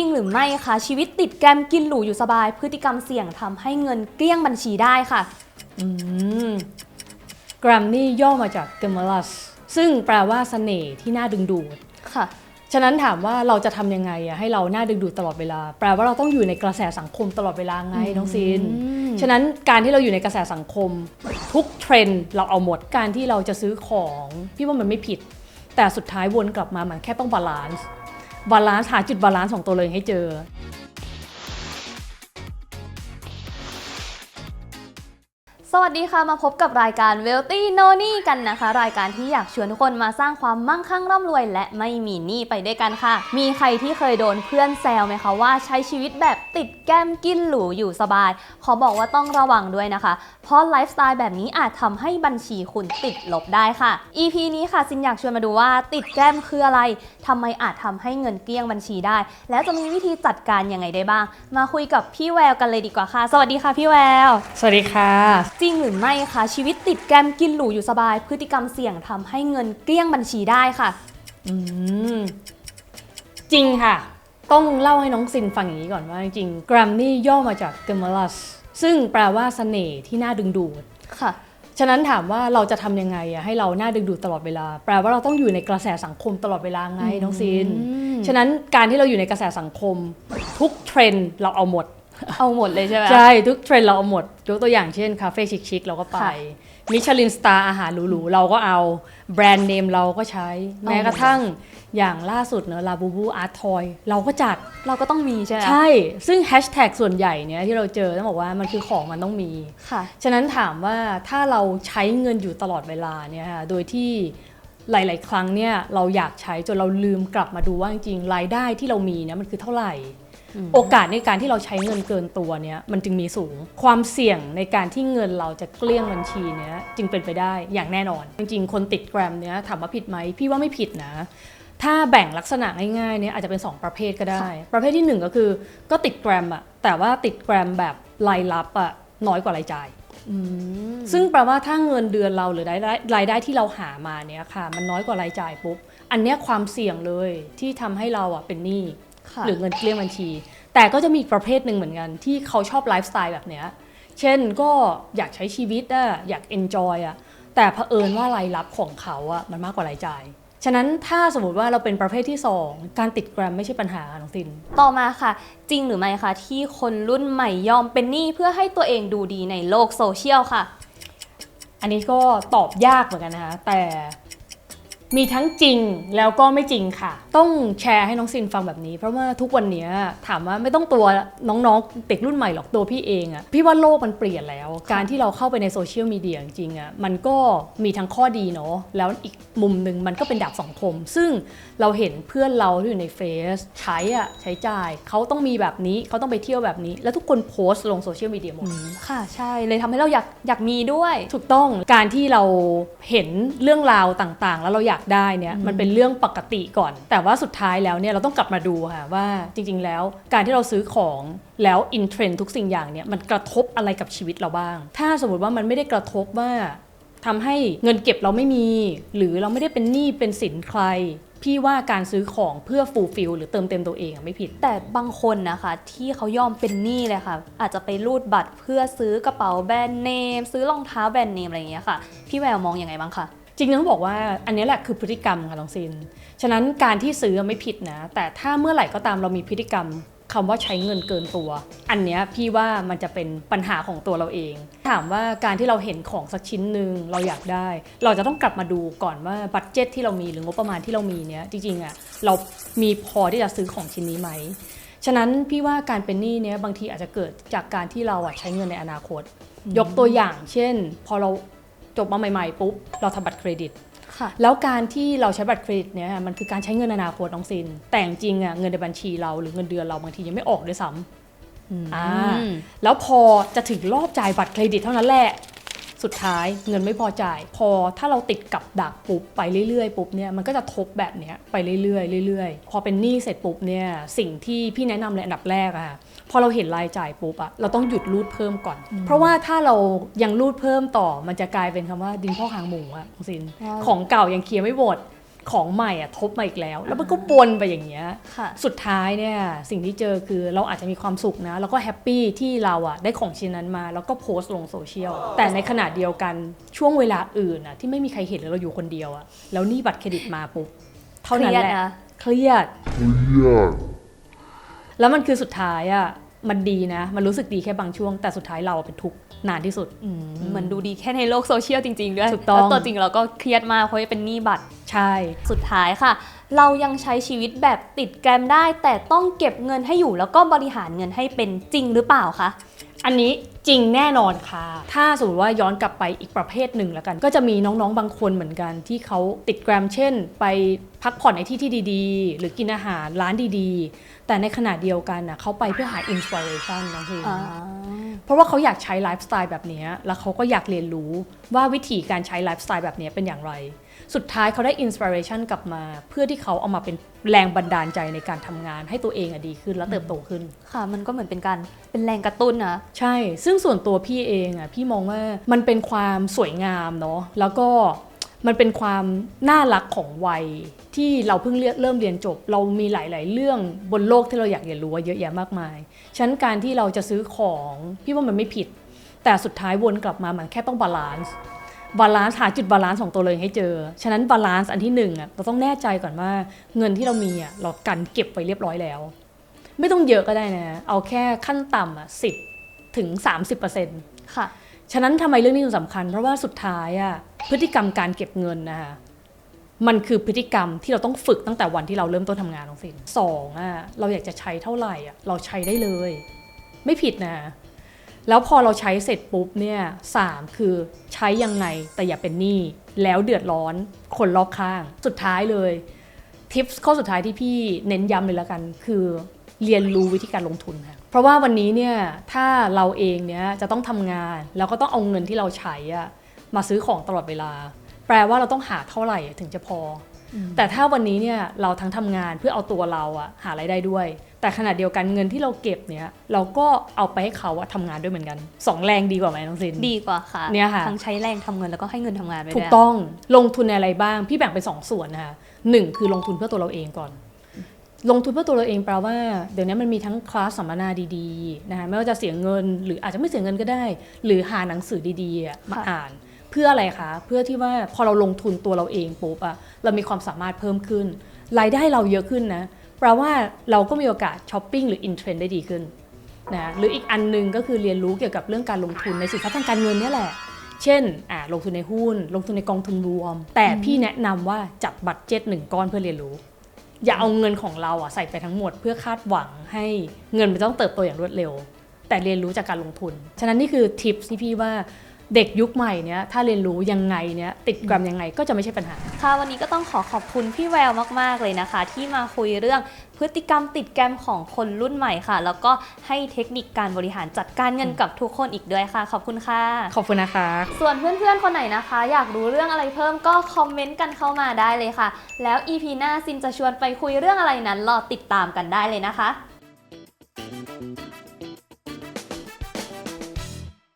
ริงหรือไม่คะชีวิตติดแกรมกินหรูอยู่สบาย พฤติกรรมเสี่ยงทำให้เงินเกลี้ยงบัญชีได้ค่ะอืมกรัมนี่ย่อมาจาก g a m a l u s ซึ่งแปลว่าเสน่ห์ที่น่าดึงดูด ค่ะ ฉะนั้นถามว่าเราจะทำยังไงอะให้เราน่าดึงดูดตลอดเวลา แปลว่าเราต้องอยู่ในกระแสสังคมตลอดเวลาไงน้องซินมฉะนั้นการที่เราอยู่ในกระแสสังคม ทุกเทรนด์เราเอาหมดการที่เราจะซื้อของ พี่ว่ามันไม่ผิด แต่สุดท้ายวนกลับมามันแค่ต้องบาลานซ์ บาลานซ์หาจุดบาลานซ์ของตัวเองให้เจอ สวัสดีค่ะมาพบกับรายการ Wealthy No นี่กันนะคะ รายการที่อยากชวนทุกคนมาสร้างความมั่งคั่งร่ำรวย และไม่มีหนี้ไปด้วยกันค่ะ มีใครที่เคยโดนเพื่อนแซวไหมคะว่าใช้ชีวิตแบบติดแก้มกินหรูอยู่สบาย ขอบอกว่าต้องระวังด้วยนะคะ เพราะไลฟ์สไตล์แบบนี้อาจทำให้บัญชีคุณติดลบได้ค่ะ EP นี้ค่ะซินอยากชวนมาดูว่าติดแก้มคืออะไรทำไมอาจทำให้เงินเกลี้ยงบัญชีได้ แล้วจะมีวิธีจัดการยังไงได้บ้าง มาคุยกับพี่แววกันเลยดีกว่าค่ะ สวัสดีค่ะพี่แวว สวัสดีค่ะจริงหรือไม่คะชีวิตติดแกรมกินหรูอยู่สบาย พฤติกรรมเสี่ยงทำให้เงินเกลี้ยงบัญชีได้ค่ะ อืม จริงค่ะ ต้องเล่าให้น้องซินฟังอย่างนี้ก่อนว่าจริงๆกรัมนี่ย่อมาจาก g a m a l u s ซึ่งแปลว่าเสน่ห์ที่น่าดึงดูด ค่ะ ฉะนั้นถามว่าเราจะทำยังไงอะให้เราน่าดึงดูดตลอดเวลา แปลว่าเราต้องอยู่ในกระแสสังคมตลอดเวลาไงน้องซิน อืม ฉะนั้นการที่เราอยู่ในกระแสสังคม ทุกเทรนด์เราเอาหมด เอาหมดเลยใช่ไหมใช่ ทุกเทรนด์เราเอาหมด ยกตัวอย่างเช่นคาเฟ่ชิคๆเราก็ไปค่ะมิชลินสตาร์อาหารหรูๆ เราก็เอาแบรนด์เนมเราก็ใช้เอาแม้กระทั่งอย่างล่าสุดเนอะลาบูบูอาร์ทอยเราก็จัดเราก็ต้องมีใช่ไหมใช่ ซึ่งแฮชแท็กส่วนใหญ่เนี่ยที่เราเจอต้องบอกว่ามันคือของมันต้องมีค่ะ ฉะนั้นถามว่าถ้าเราใช้เงินอยู่ตลอดเวลาเนี่ยค่ะโดยที่หลาย ๆ ครั้งเนี่ยเราอยากใช้จนเราลืมกลับมาดูว่าจริงๆรายได้ที่เรามีเนี่ยมันคือเท่าไหร่อืม โอกาสในการที่เราใช้เงินเกินตัวเนี่ยมันจึงมีสูง ความเสี่ยงในการที่เงินเราจะเกลี้ยงบัญชีเนี่ยจึงเป็นไปได้อย่างแน่นอน จริงๆ คนติดแกรมเนี่ยถามว่าผิดไหมพี่ว่าไม่ผิดนะ ถ้าแบ่งลักษณะง่ายๆเนี่ยอาจจะเป็น 2 ประเภทก็ได้ ประเภทที่ 1 ก็คือ ก็ติดแกรมอะแต่ว่าติดแกรมแบบรายรับอะน้อยกว่ารายจ่ายอืมซึ่งแปลว่าถ้าเงินเดือนเราหรือรายได้รายได้ที่เราหามาเนี่ยค่ะ มันน้อยกว่ารายจ่ายปุ๊บอันเนี้ยความเสี่ยงเลยที่ทำให้เราอะเป็นหนี้ค่ะ หรือเงินเกลี้ยงบัญชี แต่ก็จะมีอีกประเภทหนึ่งเหมือนกัน ที่เขาชอบไลฟ์สไตล์แบบเนี้ยเช่นก็อยากใช้ชีวิตอะอยากเอนจอยอะแต่เผอิญว่ารายรับของเขาอะมันมากกว่ารายจ่าย ฉะนั้นถ้าสมมติว่าเราเป็นประเภทที่ 2 การติดแกรมไม่ใช่ปัญหาน้องติน ต่อมาค่ะ จริงหรือไม่คะที่คนรุ่นใหม่ยอมเป็นหนี้เพื่อให้ตัวเองดูดีในโลกโซเชียลค่ะ อันนี้ก็ตอบยากเหมือนกันนะคะแต่ มีทั้งจริงแล้วก็ไม่จริงค่ะ ต้องแชร์ให้น้องซินฟังแบบนี้ เพราะว่าทุกวันนี้ถามว่าไม่ต้องตัวน้องๆเด็กรุ่นใหม่หรอกตัวพี่เองอะพี่ว่าโลกมันเปลี่ยนแล้ว การที่เราเข้าไปในโซเชียลมีเดียจริงๆอะมันก็มีทั้งข้อดีเนาะแล้วอีกมุมหนึ่งมันก็เป็นดาบสองคม ซึ่งเราเห็นเพื่อนเราที่อยู่ในเฟซใช้อะใช้จ่ายเขาต้องมีแบบนี้เขาต้องไปเที่ยวแบบนี้ แล้วทุกคนโพสต์ลงโซเชียลมีเดียหมดค่ะใช่เลยทำให้เราอยากอยากมีด้วย ถูกต้องการที่เราเห็นเรื่องราวต่างๆ แล้วเราอยากได้เนี่ยมันเป็นเรื่องปกติก่อน แต่ว่าสุดท้ายแล้วเนี่ยเราต้องกลับมาดูค่ะว่าจริง ๆ แล้วการที่เราซื้อของแล้วอินเทรนทุกสิ่งอย่างเนี่ยมันกระทบอะไรกับชีวิตเราบ้าง ถ้าสมมติว่ามันไม่ได้กระทบว่าทำให้เงินเก็บเราไม่มี หรือเราไม่ได้เป็นหนี้เป็นสินใคร พี่ว่าการซื้อของเพื่อฟูลฟิลหรือเติมเต็มตัวเองอะไม่ผิด แต่บางคนนะคะ ที่เขายอมเป็นหนี้เลยค่ะ อาจจะไปรูดบัตรเพื่อซื้อกระเป๋าแบรนด์เนม ซื้อรองเท้าแบรนด์เนมอะไรอย่างเงี้ยค่ะ พี่แววมองยังไงบ้างคะ จริงๆต้องบอกว่าอันนี้แหละคือพฤติกรรมค่ะน้องซิน ฉะนั้นการที่ซื้อไม่ผิดนะ แต่ถ้าเมื่อไหร่ก็ตามเรามีพฤติกรรมคำว่าใช้เงินเกินตัว อันเนี้ยพี่ว่ามันจะเป็นปัญหาของตัวเราเอง ถามว่าการที่เราเห็นของสักชิ้นหนึ่งเราอยากได้ เราจะต้องกลับมาดูก่อนว่าบัตเจ็ตที่เรามีหรืองบประมาณที่เรามีเนี้ยจริงๆอะเรามีพอที่จะซื้อของชิ้นนี้ไหมฉะนั้นพี่ว่าการเป็นหนี้เนี้ยบางทีอาจจะเกิดจากการที่เราอะใช้เงินในอนาคต ยกตัวอย่าง เช่น พอเรา จบมาใหม่ๆปุ๊บเราทำบัตรเครดิตค่ะแล้วการที่เราใช้บัตรเครดิตเนี่ยมันคือการใช้เงินอนาคตน้องซิน แต่จริงๆอะเงินในบัญชีเราหรือเงินเดือนเราบางทียังไม่ออกด้วยซ้ำอ่าแล้วพอจะถึงรอบจ่ายบัตรเครดิตเท่านั้นแหละ สุดท้ายเงินไม่พอจ่าย พอถ้าเราติดกับดักปุ๊บไปเรื่อยๆปุ๊บเนี่ยมันก็จะทบแบบเนี้ยไปเรื่อยๆเรื่อยๆ พอเป็นหนี้เสร็จปุ๊บเนี่ยสิ่งที่พี่แนะนำเลยอันดับแรกอะพอเราเห็นรายจ่ายปุ๊บอะเราต้องหยุดรูดเพิ่มก่อน เพราะว่าถ้าเรายังรูดเพิ่มต่อมันจะกลายเป็นคำว่าดินพ่อกหางหมูอะคุณซินว้าวของเก่ายังเคลียร์ไม่หมด ของใหม่อะทบมาอีกแล้ว แล้วมันก็วนไปอย่างเงี้ยค่ะสุดท้ายเนี่ยสิ่งที่เจอคือเราอาจจะมีความสุขนะ แล้วก็แฮปปี้ที่เราอะได้ของชิ้นนั้นมาแล้วก็โพสต์ลงโซเชียลแต่ในขณะเดียวกันช่วงเวลาอื่นอะที่ไม่มีใครเห็นเลยเราอยู่คนเดียวอะแล้วหนี่บัตรเครดิตมาปุ๊บเท่านั้นแหละเครียดนะเครียดแล้วมันคือสุดท้ายอะ มันดีนะ มันรู้สึกดีแค่บางช่วง แต่สุดท้ายเราเป็นทุกข์นานที่สุดอืมเหมือนดูดีแค่ในโลกโซเชียลจริง ๆ ด้วยถูกต้องแล้วตัวจริงเราก็เครียดมากเพราะว่าเป็นหนี้บัตร ใช่ สุดท้ายค่ะ เรายังใช้ชีวิตแบบติดแกรมได้ แต่ต้องเก็บเงินให้อยู่แล้วก็บริหารเงินให้เป็นจริงหรือเปล่าคะ อันนี้จริงแน่นอนค่ะ ถ้าสมมติว่าย้อนกลับไปอีกประเภทหนึ่งแล้วกัน ก็จะมีน้องๆ บางคนเหมือนกันที่เขาติดแกรมเช่น ไปพักผ่อนในที่ที่ดีๆ หรือกินอาหารร้านดีๆ แต่ในขณะเดียวกันนะเขาไปเพื่อหาอินสปิเรชันน้องพีอ่ เพราะว่าเขาอยากใช้ไลฟ์สไตล์แบบเนี้ยแล้วเขาก็อยากเรียนรู้ว่าวิธีการใช้ไลฟ์สไตล์แบบเนี้ยเป็นอย่างไร สุดท้ายเขาได้อินสปิเรชันกลับมา เพื่อที่เขาเอามาเป็นแรงบันดาลใจในการทำงาน ให้ตัวเองอะดีขึ้นและเติบโตขึ้น ค่ะ มันก็เหมือนเป็นการเป็นแรงกระตุ้นนะใช่ ซึ่งส่วนตัวพี่เองอะพี่มองว่ามันเป็นความสวยงามเนาะแล้วก็ มันเป็นความน่ารักของวัยที่เราเพิ่งเเริ่มเรียนจบ เรามีหลาย ๆ เรื่องบนโลกที่เราอยากเรียนรู้เยอะแยะมากมายฉะนั้นการที่เราจะซื้อของพี่ว่ามันไม่ผิด แต่สุดท้ายวนกลับมามันแค่ต้องบาลานซ์บาลานซ์หาจุดบาลานซ์ของตัวเราเองให้เจอ ฉะนั้นบาลานซ์อันที่หนึ่งอะเราต้องแน่ใจก่อนว่าเงินที่เรามีอะเรากันเก็บไว้เรียบร้อยแล้ว ไม่ต้องเยอะก็ได้นะ เอาแค่ขั้นต่ำอะสิบถึง30%ค่ะ ฉะนั้นทำไมเรื่องนี้ถึงสำคัญ เพราะว่าสุดท้ายอะพฤติกรรมการเก็บเงินนะคะมันคือพฤติกรรมที่เราต้องฝึกตั้งแต่วันที่เราเริ่มต้นทำงานน้องสินสองอะเราอยากจะใช้เท่าไหร่อะเราใช้ได้เลย ไม่ผิดนะ แล้วพอเราใช้เสร็จปุ๊บเนี่ยสามคือใช้ยังไงแต่อย่าเป็นหนี้แล้วเดือดร้อนคนรอบข้าง สุดท้ายเลยทิปข้อสุดท้ายที่พี่เน้นย้ำเลยแล้วกัน คือเรียนรู้วิธีการลงทุนค่ะ เพราะว่าวันนี้เนี่ยถ้าเราเองเนี่ยจะต้องทำงานแล้วก็ต้องเอาเงินที่เราใช้อะมาซื้อของตลอดเวลา แปลว่าเราต้องหาเท่าไหร่ถึงจะพออแต่ถ้าวันนี้เนี่ยเราทั้งทำงานเพื่อเอาตัวเราอะหารายได้ด้วย แต่ขณะเดียวกันเงินที่เราเก็บเนี่ยเราก็เอาไปให้เขาอะทำงานด้วยเหมือนกันสองแรงดีกว่าไหมน้องซิน ดีกว่าค่ะเนี่ยค่ะ ทั้งใช้แรงทำเงินแล้วก็ให้เงินทำงานไปด้วยถูกต้องลงทุนในอะไรบ้างพี่แบ่งเป็นสองส่วนนะคะหนึ่งคือลงทุนเพื่อตัวเราเองก่อน ลงทุนเพื่อตัวเราเองแปลว่าเดี๋ยวนี้มันมีทั้งคลาสสัมมนาดีๆนะคะไม่ว่าจะเสียเงิน หรืออาจจะไม่เสียเงินก็ได้ หรือหาหนังสือดีๆอะมาอ่านเพื่ออะไรคะ เพื่อที่ว่าพอเราลงทุนตัวเราเองปุ๊บอะเรามีความสามารถเพิ่มขึ้น รายได้เราเยอะขึ้นนะแปลว่าเราก็มีโอกาสช้อปปิ้งหรืออินเทรนได้ดีขึ้นนะหรืออีกอันหนึงก็คือเรียนรู้เกี่ยวกับเรื่องการลงทุนในสินทรัพย์ทางการเงินเนี่ยแหละ เช่นอ่าลงทุนในหุ้น ลงทุนในกองทุนรวม แต่พี่แนะนำว่าจัดบัตรเจ็ตหนึ่งก้อนเพื่อเรียนรู้ อย่าเอาเงินของเราอะใส่ไปทั้งหมด เพื่อคาดหวังให้เงินมันต้องเติบโตอย่างรวดเร็ว แต่เรียนรู้จากการลงทุน ฉะนั้นนี่คือทิปที่พี่ว่า เด็กยุคใหม่เนี้ยถ้าเรียนรู้ยังไงเนี้ยติดแกรมยังไงก็จะไม่ใช่ปัญหา ค่ะวันนี้ก็ต้องขอขอบคุณพี่แววมากๆเลยนะคะ ที่มาคุยเรื่องพฤติกรรมติดแกรมของคนรุ่นใหม่ค่ะ แล้วก็ให้เทคนิคการบริหารจัดการเงินกับทุกคนอีกด้วยค่ะ ขอบคุณค่ะ ขอบคุณนะคะ ส่วนเพื่อนๆคนไหนนะคะ อยากรู้เรื่องอะไรเพิ่มก็คอมเมนต์กันเข้ามาได้เลยค่ะ แล้ว EP หน้าซินจะชวนไปคุยเรื่องอะไรนั้นรอติดตามกันได้เลยนะคะ